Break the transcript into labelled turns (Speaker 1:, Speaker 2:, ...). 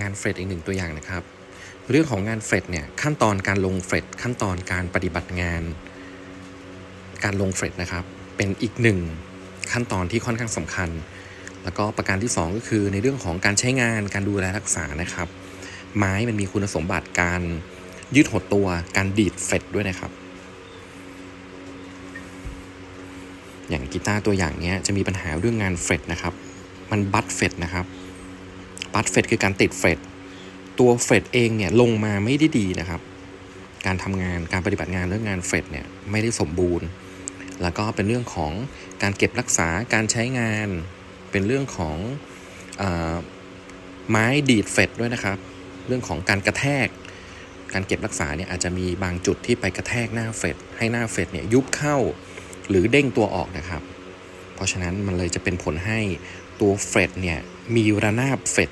Speaker 1: งานเฟรดอีกหนึ่งตัวอย่างนะครับ เรื่องของงานเฟรดเนี่ยขั้นตอนการลงเฟรดขั้นตอนการปฏิบัติงาน การลงเฟรดนะครับ เป็นอีกหนึ่งขั้นตอนที่ค่อนข้างสำคัญ แล้วก็ประการที่ 2 ก็คือในเรื่องของการใช้งานการดูแลรักษานะครับ ไม้มันมีคุณสมบัติการยืดหดตัวการดีดเฟดด้วยนะครับ อย่างกีตาร์ตัวอย่างเนี้ยจะมีปัญหาเรื่องงานเฟดนะครับ มันบัตเฟดนะครับ บัตเฟดคือการติดเฟดตัวเฟดเองเนี่ยลงมาไม่ได้ดีนะครับ การทำงานการปฏิบัติงานเรื่องงานเฟดเนี่ยไม่ได้สมบูรณ์ แล้วก็เป็นเรื่องของการเก็บรักษาการใช้งาน เป็นเรื่องของอไม้ดีดเฟดด้วยนะครับ เรื่องของการกระแทก การเก็บรักษาเนี่ยอาจจะมีบางจุดที่ไปกระแทกหน้าเฟดให้หน้าเฟดเนี่ยยุบเข้าหรือเด้งตัวออกนะครับ เพราะฉะนั้นมันเลยจะเป็นผลให้ตัวเฟดเนี่ยมีระนาบเฟด